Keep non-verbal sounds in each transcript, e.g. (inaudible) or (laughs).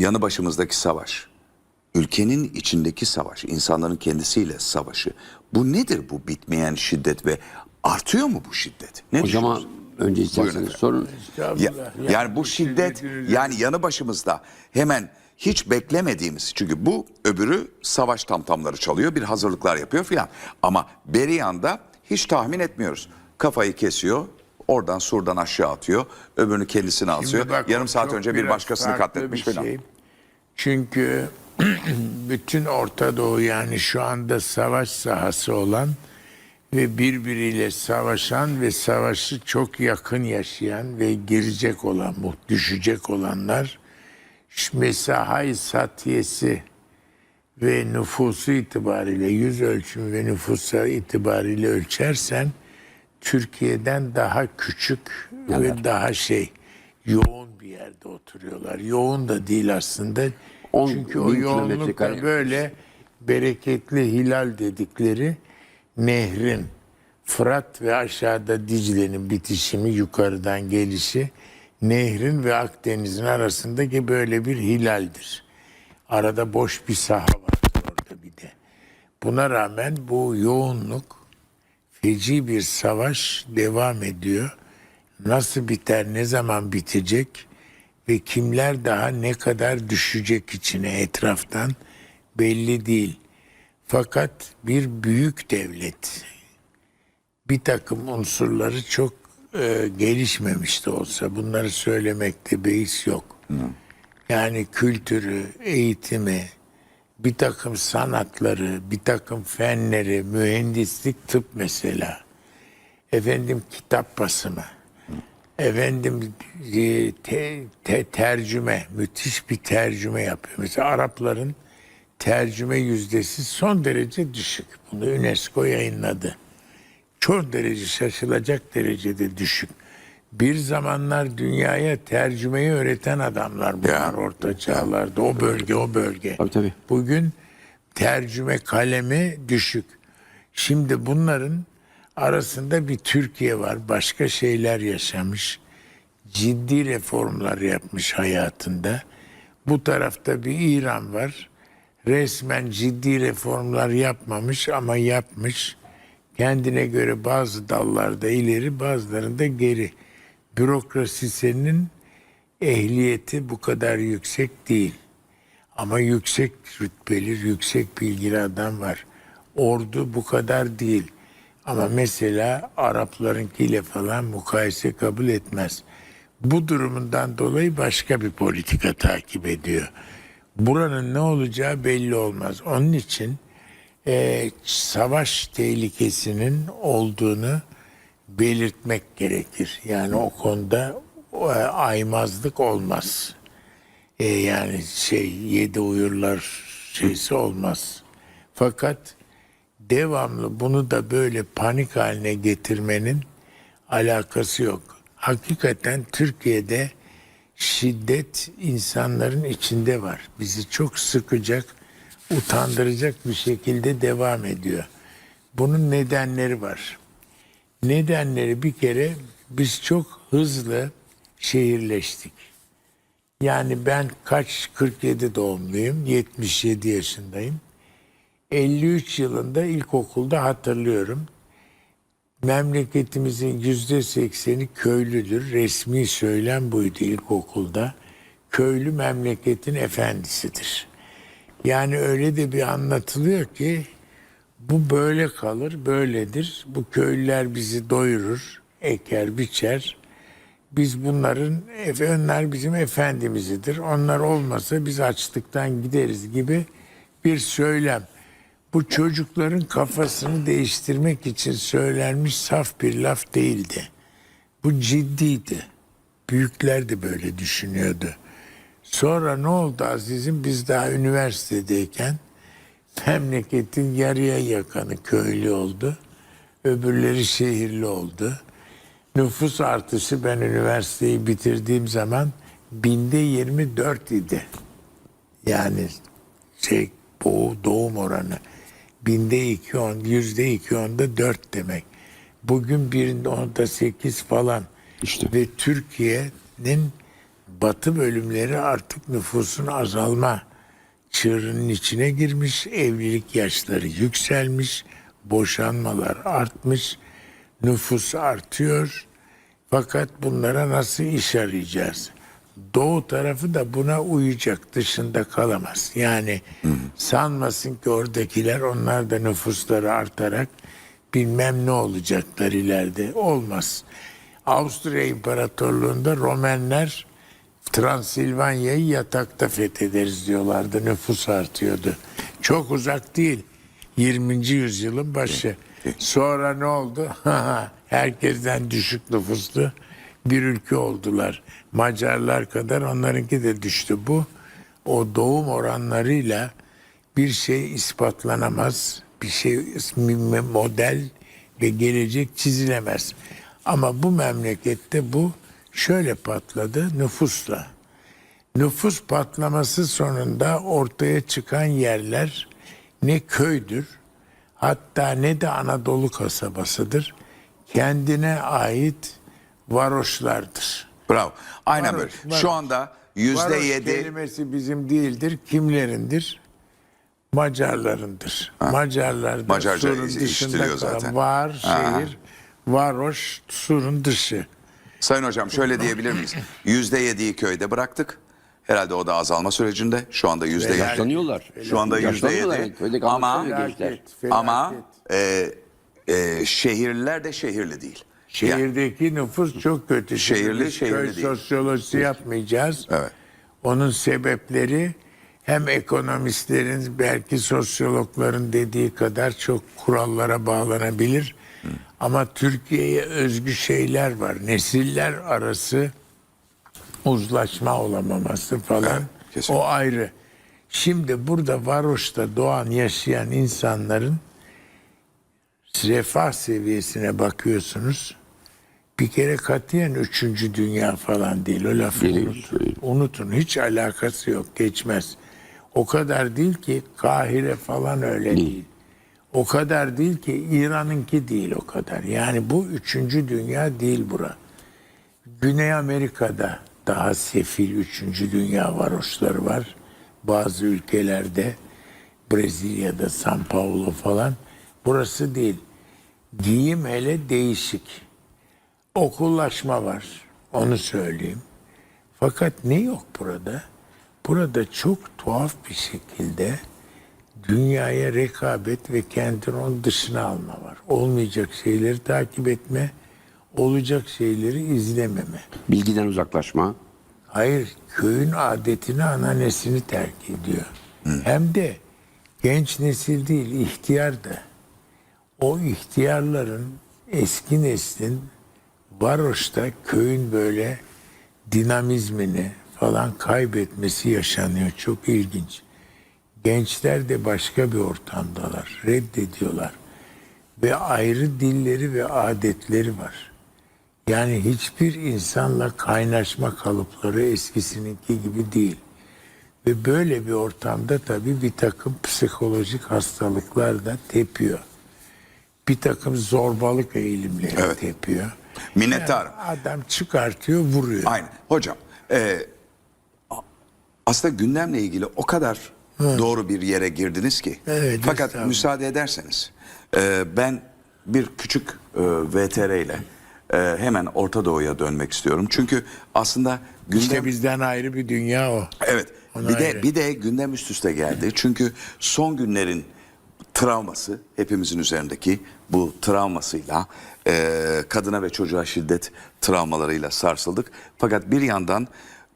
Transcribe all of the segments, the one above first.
yanı başımızdaki savaş, ülkenin içindeki savaş, insanların kendisiyle savaşı. Bu nedir bu bitmeyen şiddet ve artıyor mu bu şiddet? Ne Hocama önce isterseniz sorun. Ya- yani bu şiddet yani yanı başımızda hemen hiç beklemediğimiz çünkü bu öbürü savaş tamtamları çalıyor bir hazırlıklar yapıyor filan ama Beriyan'da hiç tahmin etmiyoruz kafayı kesiyor oradan surdan aşağı atıyor. Öbürünü kendisine Şimdi bak, yarım saat önce bir başkasını katletmiş bir şey. Çünkü (clears throat) bütün Orta Doğu yani şu anda savaş sahası olan ve birbiriyle savaşan ve savaşı çok yakın yaşayan ve girecek olan, düşecek olanlar şu mesahayı satiyesi ve nüfusu itibariyle yüz ölçümü ve nüfusa itibariyle ölçersen Türkiye'den daha küçük ve daha şey yoğun bir yerde oturuyorlar. Yoğun da değil aslında. 10 Çünkü o bin kilometre yoğunluk kare da böyle bereketli hilal dedikleri nehrin Fırat ve aşağıda Dicle'nin bitişimi yukarıdan gelişi nehrin ve Akdeniz'in arasındaki böyle bir hilaldir. Arada boş bir saha var orada bir de. Buna rağmen bu yoğunluk feci bir savaş devam ediyor. Nasıl biter, ne zaman bitecek ve kimler daha ne kadar düşecek içine etraftan belli değil. Fakat bir büyük devlet bir takım unsurları çok e, gelişmemiş de olsa bunları söylemekte beis yok. Yani kültürü, eğitimi, bir takım sanatları, bir takım fenleri, mühendislik, tıp mesela. Efendim kitap basımı. Efendim e, te- te- tercüme, müthiş bir tercüme yapıyor. Mesela Arapların tercüme yüzdesi son derece düşük. Bunu UNESCO yayınladı. Çok derece şaşılacak derecede düşük. Bir zamanlar dünyaya tercümeyi öğreten adamlar bunlar Ya. orta çağlarda. O bölge, o bölge. Tabii, tabii. Bugün tercüme kalemi düşük. Şimdi bunların arasında bir Türkiye var. Başka şeyler yaşamış. Ciddi reformlar yapmış hayatında. Bu tarafta bir İran var. Resmen ciddi reformlar yapmamış ama yapmış. Kendine göre bazı dallarda ileri bazılarında geri. Bürokrasisinin ehliyeti bu kadar yüksek değil. Ama yüksek rütbeli, yüksek bilgili adam var. Ordu bu kadar değil. Ama mesela Araplarınkiyle falan mukayese kabul etmez. Bu durumundan dolayı başka bir politika takip ediyor. Buranın ne olacağı belli olmaz. Onun için e, savaş tehlikesinin olduğunu belirtmek gerekir. Yani o konuda e, aymazlık olmaz. E, yani şey yedi uyurlar şeysi olmaz. Fakat devamlı bunu da böyle panik haline getirmenin alakası yok. Hakikaten Türkiye'de şiddet insanların içinde var. Bizi çok sıkacak, utandıracak bir şekilde devam ediyor. Bunun nedenleri var. Nedenleri bir kere biz çok hızlı şehirleştik. Yani ben kaç 47 doğumluyum, 77 yaşındayım. 53 yılında ilkokulda hatırlıyorum. Memleketimizin yüzde sekseni köylüdür. Resmi söylem buydu ilkokulda. Köylü memleketin efendisidir. Yani öyle de bir anlatılıyor ki bu böyle kalır, böyledir. Bu köylüler bizi doyurur, eker, biçer. Biz bunların, onlar bizim efendimizidir. Onlar olmasa biz açlıktan gideriz gibi bir söylem. Bu çocukların kafasını değiştirmek için söylenmiş saf bir laf değildi. Bu ciddiydi. Büyükler de böyle düşünüyordu. Sonra ne oldu Aziz'im? Biz daha üniversitedeyken memleketin yarıya yakanı köylü oldu. Öbürleri şehirli oldu. Nüfus artışı ben üniversiteyi bitirdiğim zaman binde 24 idi. Yani şey bu doğum oranı binde iki on, yüzde iki onda dört demek. Bugün birinde onda sekiz falan. İşte. Ve Türkiye'nin Batı bölümleri artık nüfusun azalma çığırının içine girmiş, evlilik yaşları yükselmiş, boşanmalar artmış, nüfus artıyor. Fakat bunlara nasıl iş arayacağız? Doğu tarafı da buna uyacak, dışında kalamaz. Yani sanmasın ki oradakiler onlar da nüfusları artarak bilmem ne olacaklar ileride. Olmaz. Avusturya İmparatorluğu'nda Romenler Transilvanya'yı yatakta fethederiz diyorlardı. Nüfus artıyordu. Çok uzak değil. 20. yüzyılın başı. Sonra ne oldu? (laughs) Herkesten düşük nüfuslu bir ülke oldular. Macarlar kadar onlarınki de düştü. Bu o doğum oranlarıyla bir şey ispatlanamaz. Bir şey model ve gelecek çizilemez. Ama bu memlekette bu şöyle patladı nüfusla. Nüfus patlaması sonunda ortaya çıkan yerler ne köydür hatta ne de Anadolu kasabasıdır. Kendine ait varoşlardır. Bravo. Aynen Varoş, böyle. varoş. Şu anda yüzde Varoş yedi kelimesi bizim değildir. Kimlerindir? Macarlarındır. Macarlar da Macarca surun dışında kalan zaten. var şehir, varoş surun dışı. Sayın hocam şöyle diyebilir miyiz? Yüzde yediyi köyde bıraktık. Herhalde o da azalma sürecinde. Şu anda yüzde. Yaşlanıyorlar. Şu anda yüzde Yaşlanıyorlar. yedi. Ama gençler. Ama e, e, şehirler de şehirli değil. Yani- Şehirdeki nüfus çok kötü. Şehirli, biz şehirli köy değil. sosyolojisi yapmayacağız. Evet. Onun sebepleri hem ekonomistlerin belki sosyologların dediği kadar çok kurallara bağlanabilir. Ama Türkiye'ye özgü şeyler var. Nesiller arası uzlaşma olamaması falan. Evet, o ayrı. Şimdi burada varoşta doğan yaşayan insanların refah seviyesine bakıyorsunuz. Bir kere katiyen üçüncü dünya falan değil. O lafı Değil, unutun. değil. Unutun. Hiç alakası yok. Geçmez. O kadar değil ki Kahire falan öyle değil. O kadar değil ki İran'ınki değil o kadar. Yani bu üçüncü dünya değil bura. Güney Amerika'da daha sefil üçüncü dünya varoşları var. Bazı ülkelerde Brezilya'da, San Paulo falan. Burası değil. Giyim hele değişik. Okullaşma var. Onu söyleyeyim. Fakat ne yok burada? Burada çok tuhaf bir şekilde dünyaya rekabet ve kendini onun dışına alma var. Olmayacak şeyleri takip etme, olacak şeyleri izlememe. Bilgiden uzaklaşma. Hayır, köyün adetini, ananesini terk ediyor. Hem de genç nesil değil, ihtiyar da. O ihtiyarların eski neslin varoşta köyün böyle dinamizmini falan kaybetmesi yaşanıyor. Çok ilginç. Gençler de başka bir ortamdalar. Reddediyorlar. Ve ayrı dilleri ve adetleri var. Yani hiçbir insanla kaynaşma kalıpları eskisininki gibi değil. Ve böyle bir ortamda tabii bir takım psikolojik hastalıklar da tepiyor. Bir takım zorbalık eğilimleri Evet. tepiyor. Minnettarım. Adam çıkartıyor, vuruyor. Aynen. Hocam e, aslında gündemle ilgili o kadar doğru bir yere girdiniz ki. Evet, Fakat estağfurullah. müsaade ederseniz e, ben bir küçük e, VTR ile e, hemen Orta Doğu'ya dönmek istiyorum. Çünkü aslında gündem... İşte bizden ayrı bir dünya o. Evet. Ona bir de ayrı. bir de gündem üst üste geldi. Çünkü son günlerin travması hepimizin üzerindeki bu travmasıyla e, kadına ve çocuğa şiddet travmalarıyla sarsıldık. Fakat bir yandan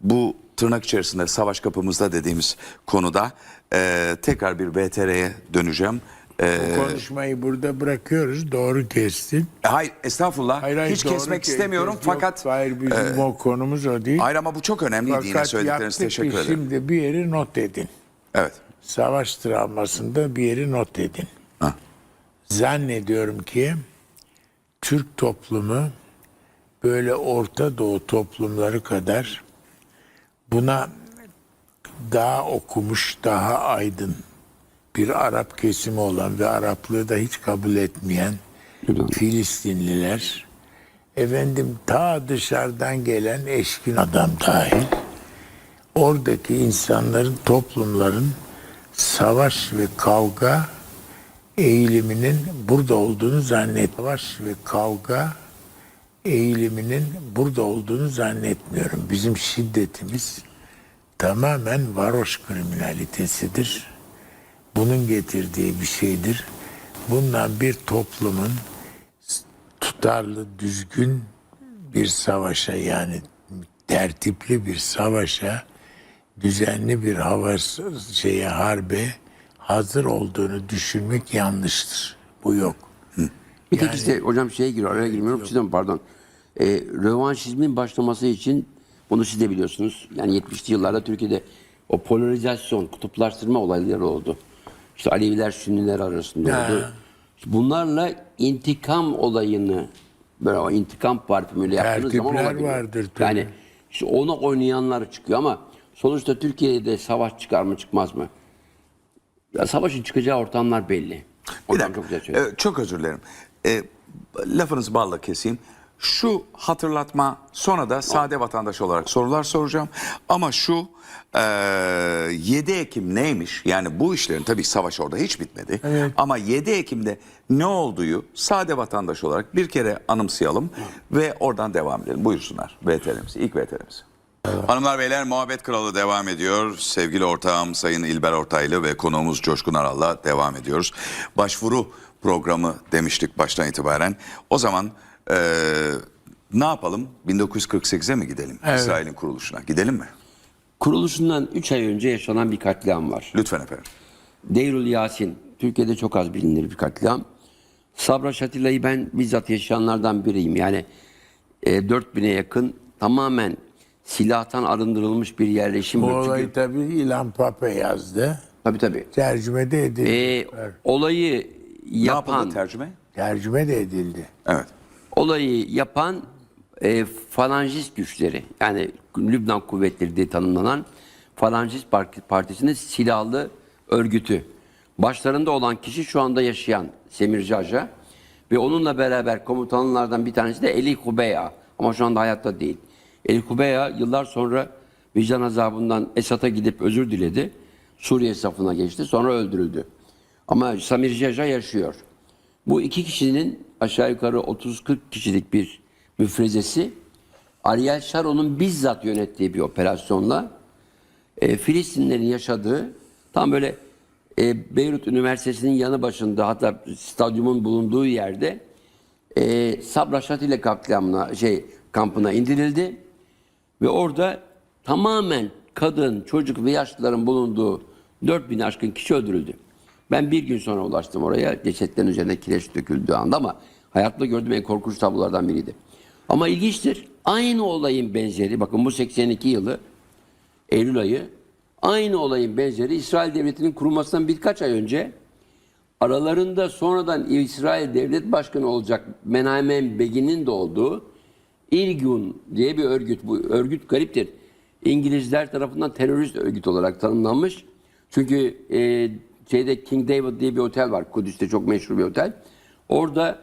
bu tırnak içerisinde savaş kapımızda dediğimiz konuda e, tekrar bir VTR'ye döneceğim. E, Konuşmayı burada bırakıyoruz. Doğru kestin. hayır estağfurullah Hayır, hayır, hiç kesmek kes- istemiyorum kes- yok. fakat hayır bizim o konumuz o değil. hayır ama bu çok önemliydi yine Fakat söyledikleriniz yaptık teşekkür ederim. Şimdi bir yeri not edin. Evet. Savaş travmasında bir yeri not edin. Ha. Zannediyorum ki Türk toplumu böyle Orta Doğu toplumları kadar buna daha okumuş, daha aydın bir Arap kesimi olan ve Araplığı da hiç kabul etmeyen. Filistinliler efendim ta dışarıdan gelen eşkin adam dahil oradaki insanların, toplumların savaş ve kavga eğiliminin burada olduğunu zannet. Savaş ve kavga eğiliminin burada olduğunu zannetmiyorum. Bizim şiddetimiz tamamen varoş kriminalitesidir. Bunun getirdiği bir şeydir. Bundan bir toplumun tutarlı, düzgün bir savaşa yani tertipli bir savaşa, düzenli bir hava şeye harbe hazır olduğunu düşünmek yanlıştır. Bu yok. Bir tek işte hocam şeye giriyor, araya girmiyorum. Sizden pardon. Ee, rövanşizmin başlaması için bunu siz de biliyorsunuz. Yani 70'li yıllarda Türkiye'de o polarizasyon, kutuplaştırma olayları oldu. İşte Aleviler, Sünniler arasında Ha. oldu. İşte bunlarla intikam olayını böyle o intikam parfümüyle yaptığınız zaman olabilir. vardır tabii. Yani işte onu oynayanlar çıkıyor ama sonuçta Türkiye'de savaş çıkar mı çıkmaz mı? Ya savaşın çıkacağı ortamlar belli. Bir Hocam dakika. çok. Ee, çok özür dilerim. Ee, lafınızı balla keseyim. Şu hatırlatma sonra da sade vatandaş olarak sorular soracağım. Ama şu e, 7 Ekim neymiş? Yani bu işlerin tabii savaş orada hiç bitmedi. Ama 7 Ekim'de ne olduğu sade vatandaş olarak bir kere anımsayalım ve oradan devam edelim. Buyursunlar VTR'mizi, ilk VTR'mizi. Hanımlar beyler muhabbet kralı devam ediyor. Sevgili ortağım Sayın İlber Ortaylı ve konuğumuz Coşkun Aral'la devam ediyoruz. Başvuru programı demiştik baştan itibaren. O zaman eee, ne yapalım? 1948'e mi gidelim? İsrail'in kuruluşuna. Gidelim mi? Kuruluşundan 3 ay önce yaşanan bir katliam var. Lütfen efendim. Deyrül Yasin. Türkiye'de çok az bilinir bir katliam. Sabra Şatila'yı ben bizzat yaşayanlardan biriyim. Yani e, 4000'e yakın tamamen silahtan arındırılmış bir yerleşim. Bu Çünkü- olayı tabii İlhan Pape yazdı. Tabii tabii. Tercüme de edildi. E, olayı Ne yapan, yapıldı tercüme? Tercüme de edildi. Evet. Olayı yapan e, falangist güçleri yani Lübnan kuvvetleri diye tanımlanan falangist Parti- partisinin silahlı örgütü. Başlarında olan kişi şu anda yaşayan Semir Caca ve onunla beraber komutanlardan bir tanesi de Eli Kubeya ama şu anda hayatta değil. Eli Kubeya yıllar sonra vicdan azabından Esad'a gidip özür diledi. Suriye safına geçti sonra öldürüldü. Ama Samir Caca yaşıyor. Bu iki kişinin aşağı yukarı 30-40 kişilik bir müfrezesi Ariel Sharon'un bizzat yönettiği bir operasyonla e, Filistinlerin yaşadığı tam böyle e, Beyrut Üniversitesi'nin yanı başında hatta stadyumun bulunduğu yerde e, Sabra Şatile katliamına şey kampına indirildi ve orada tamamen kadın, çocuk ve yaşlıların bulunduğu 4000 aşkın kişi öldürüldü. Ben bir gün sonra ulaştım oraya. Cesetlerin üzerine kireç döküldüğü anda ama hayatımda gördüğüm en korkunç tablolardan biriydi. Ama ilginçtir. Aynı olayın benzeri, bakın bu 82 yılı, Eylül ayı, aynı olayın benzeri İsrail Devleti'nin kurulmasından birkaç ay önce aralarında sonradan İsrail Devlet Başkanı olacak Menahem Begin'in de olduğu İlgun diye bir örgüt. Bu örgüt gariptir. İngilizler tarafından terörist örgüt olarak tanımlanmış. Çünkü e, şeyde King David diye bir otel var. Kudüs'te çok meşhur bir otel. Orada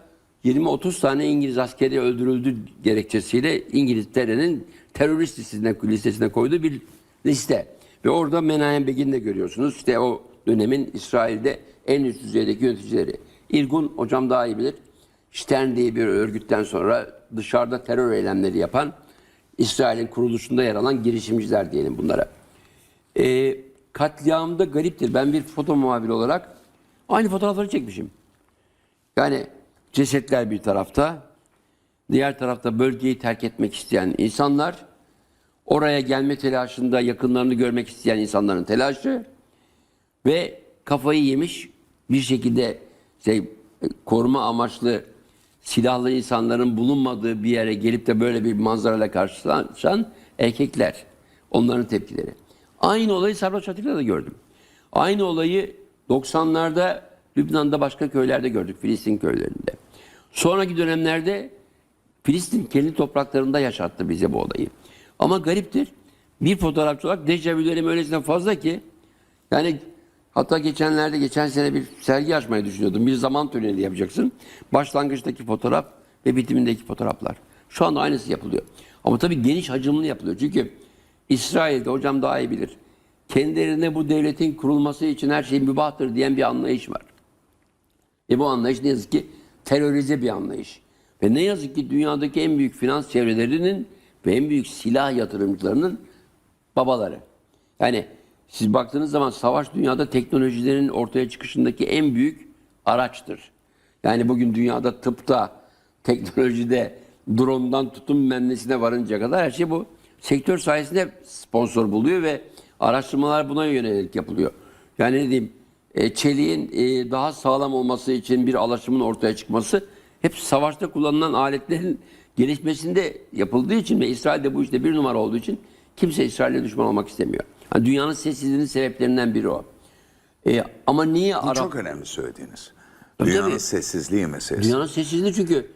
20-30 tane İngiliz askeri öldürüldü gerekçesiyle İngiltere'nin terörist listesine, listesine koyduğu bir liste. Ve orada Menahem Begin'i de görüyorsunuz. İşte o dönemin İsrail'de en üst düzeydeki yöneticileri. İlgun hocam daha iyi bilir. Stern diye bir örgütten sonra dışarıda terör eylemleri yapan İsrail'in kuruluşunda yer alan girişimciler diyelim bunlara. E, katliamda gariptir. Ben bir foto muhabiri olarak aynı fotoğrafları çekmişim. Yani cesetler bir tarafta, diğer tarafta bölgeyi terk etmek isteyen insanlar, oraya gelme telaşında yakınlarını görmek isteyen insanların telaşı ve kafayı yemiş bir şekilde şey, koruma amaçlı silahlı insanların bulunmadığı bir yere gelip de böyle bir manzarayla karşılaşan erkekler. Onların tepkileri. Aynı olayı Sarhoş Atilla da gördüm. Aynı olayı 90'larda Lübnan'da başka köylerde gördük. Filistin köylerinde. Sonraki dönemlerde Filistin kendi topraklarında yaşattı bize bu olayı. Ama gariptir. Bir fotoğrafçı olarak dejavülerim öylesine fazla ki yani hatta geçenlerde geçen sene bir sergi açmayı düşünüyordum. Bir zaman töreni yapacaksın. Başlangıçtaki fotoğraf ve bitimindeki fotoğraflar. Şu anda aynısı yapılıyor. Ama tabii geniş hacimli yapılıyor. Çünkü İsrail'de hocam daha iyi bilir. Kendilerine bu devletin kurulması için her şey mübahtır diyen bir anlayış var. E bu anlayış ne yazık ki terörize bir anlayış. Ve ne yazık ki dünyadaki en büyük finans çevrelerinin ve en büyük silah yatırımcılarının babaları. Yani siz baktığınız zaman savaş dünyada teknolojilerin ortaya çıkışındaki en büyük araçtır. Yani bugün dünyada tıpta, teknolojide, drone'dan tutun mühendisine varınca kadar her şey bu sektör sayesinde sponsor buluyor ve araştırmalar buna yönelik yapılıyor. Yani ne diyeyim, e, çeliğin e, daha sağlam olması için bir alaşımın ortaya çıkması hep savaşta kullanılan aletlerin gelişmesinde yapıldığı için ve İsrail'de bu işte bir numara olduğu için kimse İsrail'e düşman olmak istemiyor. Yani dünyanın sessizliğinin sebeplerinden biri o. E, ama niye Bu Arap... çok önemli söylediğiniz. Dünyanın tabii. sessizliği meselesi. Dünyanın sessizliği çünkü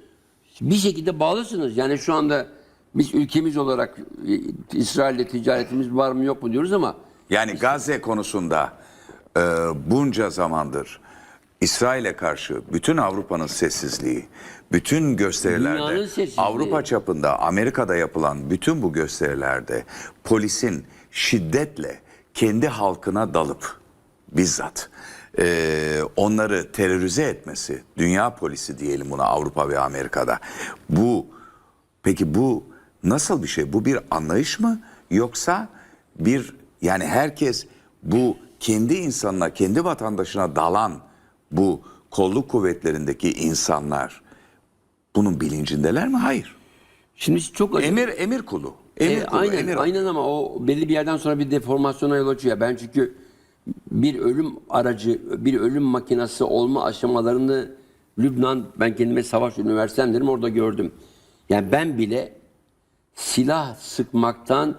bir şekilde bağlısınız. Yani şu anda biz ülkemiz olarak e, İsrail'le ticaretimiz var mı yok mu diyoruz ama Yani Gazze konusunda e, bunca zamandır İsrail'e karşı bütün Avrupa'nın sessizliği, bütün gösterilerde. Avrupa çapında, Amerika'da yapılan bütün bu gösterilerde polisin şiddetle kendi halkına dalıp bizzat e, onları terörize etmesi, dünya polisi diyelim buna Avrupa ve Amerika'da. Bu Peki bu nasıl bir şey? Bu bir anlayış mı yoksa bir yani herkes bu kendi insanına, kendi vatandaşına dalan bu kolluk kuvvetlerindeki insanlar bunun bilincindeler mi? Hayır. şimdi çok acı. Emir emir kulu. Emir E, kulu. aynen, emir aynen ama o belli bir yerden sonra bir deformasyona yol açıyor. Ben çünkü bir ölüm aracı, bir ölüm makinesi olma aşamalarını Lübnan, ben kendime savaş üniversitem dedim orada gördüm. Yani ben bile silah sıkmaktan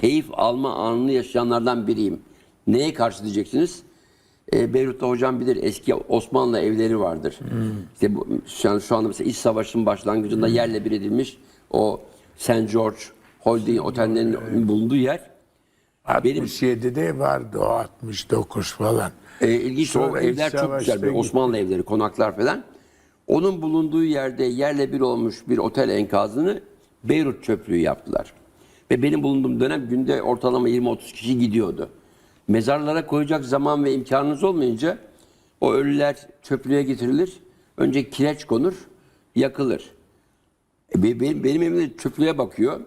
keyif alma anını yaşayanlardan biriyim. Neye karşı diyeceksiniz? E, Beyrut'ta hocam bilir eski Osmanlı evleri vardır. İşte bu, şu, an, şu anda mesela İç Savaşı'nın başlangıcında yerle bir edilmiş o St. George Holding otellerinin bulunduğu yer. Benim 67'de vardı o 69 falan. e, ilginç o Sonra iç evler çok güzel. Böyle. Osmanlı evleri, konaklar falan. Onun bulunduğu yerde yerle bir olmuş bir otel enkazını Beyrut çöplüğü yaptılar. Ve benim bulunduğum dönem günde ortalama 20-30 kişi gidiyordu. Mezarlara koyacak zaman ve imkanınız olmayınca o ölüler çöplüğe getirilir. Önce kireç konur, yakılır. E, be- Benim, benim evimde çöplüğe bakıyor.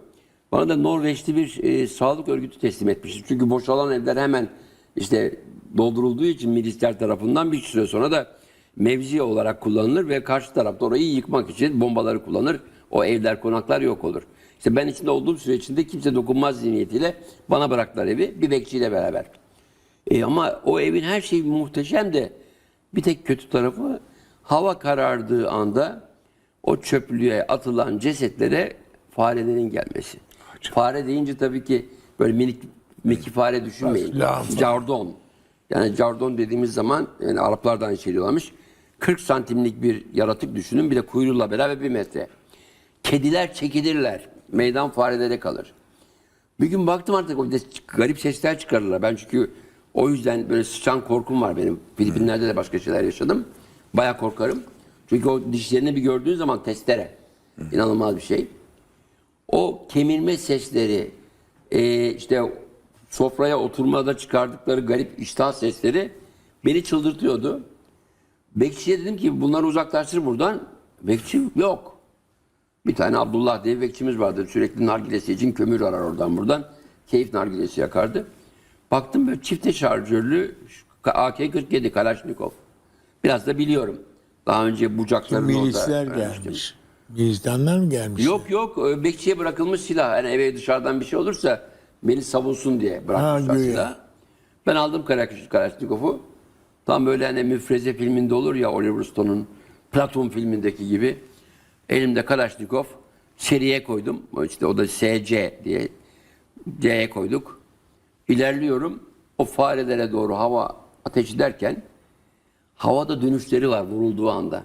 Bana da Norveçli bir e, sağlık örgütü teslim etmişti. Çünkü boşalan evler hemen işte doldurulduğu için milisler tarafından bir süre sonra da mevzi olarak kullanılır ve karşı tarafta orayı yıkmak için bombaları kullanır. O evler, konaklar yok olur. İşte ben içinde olduğum süre içinde kimse dokunmaz zihniyetiyle bana bıraktılar evi bir bekçiyle beraber. E, ama o evin her şeyi muhteşem de bir tek kötü tarafı hava karardığı anda o çöplüğe atılan cesetlere farelerin gelmesi. Fare deyince tabii ki böyle minik miki fare düşünmeyin. Cardon. Yani cardon dediğimiz zaman yani Araplardan içeriyorlarmış. 40 santimlik bir yaratık düşünün bir de kuyruğuyla beraber bir metre. Kediler çekilirler. Meydan farelere kalır. Bir gün baktım artık o garip sesler çıkarırlar. Ben çünkü o yüzden böyle sıçan korkum var benim. Filipinler'de de başka şeyler yaşadım. Baya korkarım. Çünkü o dişlerini bir gördüğün zaman testere. İnanılmaz bir şey. O kemirme sesleri, e, işte sofraya oturmada çıkardıkları garip iştah sesleri beni çıldırtıyordu. Bekçiye dedim ki bunları uzaklaştır buradan. Bekçi yok. Bir tane Abdullah diye bekçimiz vardı. Sürekli nargilesi için kömür arar oradan buradan. Keyif nargilesi yakardı. Baktım böyle çifte şarjörlü AK-47 Kalashnikov. Biraz da biliyorum. Daha önce bucakların Milisler orada öğrenmiştim. gelmiş. Milistanlar mı gelmiş? Yok yok e, bekçiye bırakılmış silah. Yani eve dışarıdan bir şey olursa beni savunsun diye bırakmışlar Ha, silah. Ben aldım Karakuş Kalashnikov'u. Tam böyle hani müfreze filminde olur ya Oliver Stone'un Platon filmindeki gibi. Elimde Kalashnikov seriye koydum. İşte o da SC diye C'ye koyduk. İlerliyorum. O farelere doğru hava ateş ederken havada dönüşleri var vurulduğu anda.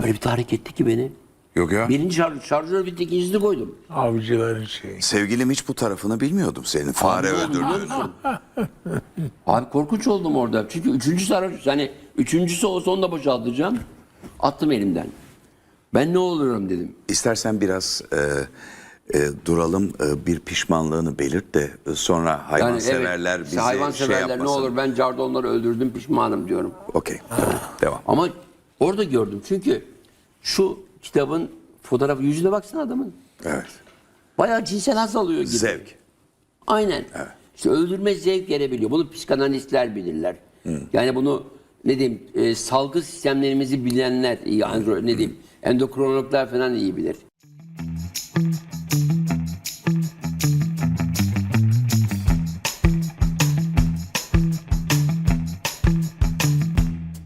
Böyle bir tahrik etti ki beni. Yok ya. Birinci şarj, şarjör bitti, ikincisini koydum. Avcıların şeyi. Sevgilim hiç bu tarafını bilmiyordum senin. Fare Ne oldu biliyor öldürdü. musun? Abi korkunç oldum orada. Çünkü üçüncü sarhoş, yani üçüncüsü olsa onu da boşaltacağım. Attım elimden. Ben ne oluyorum dedim. İstersen biraz e, e, duralım e, bir pişmanlığını belirt de e, sonra hayvanseverler evet, bizi işte hayvanseverler şey ne yapmasın. olur ben cardonları öldürdüm pişmanım diyorum. Okey. Devam. Ama orada gördüm çünkü şu kitabın fotoğrafı yüzüne baksana adamın. Evet. Bayağı cinsel haz alıyor gibi. Zevk. Aynen. İşte öldürme zevk verebiliyor. Bunu psikanalistler bilirler. Yani bunu ne diyeyim e, salgı sistemlerimizi bilenler andro- ne diyeyim endokrinologlar falan iyi bilir.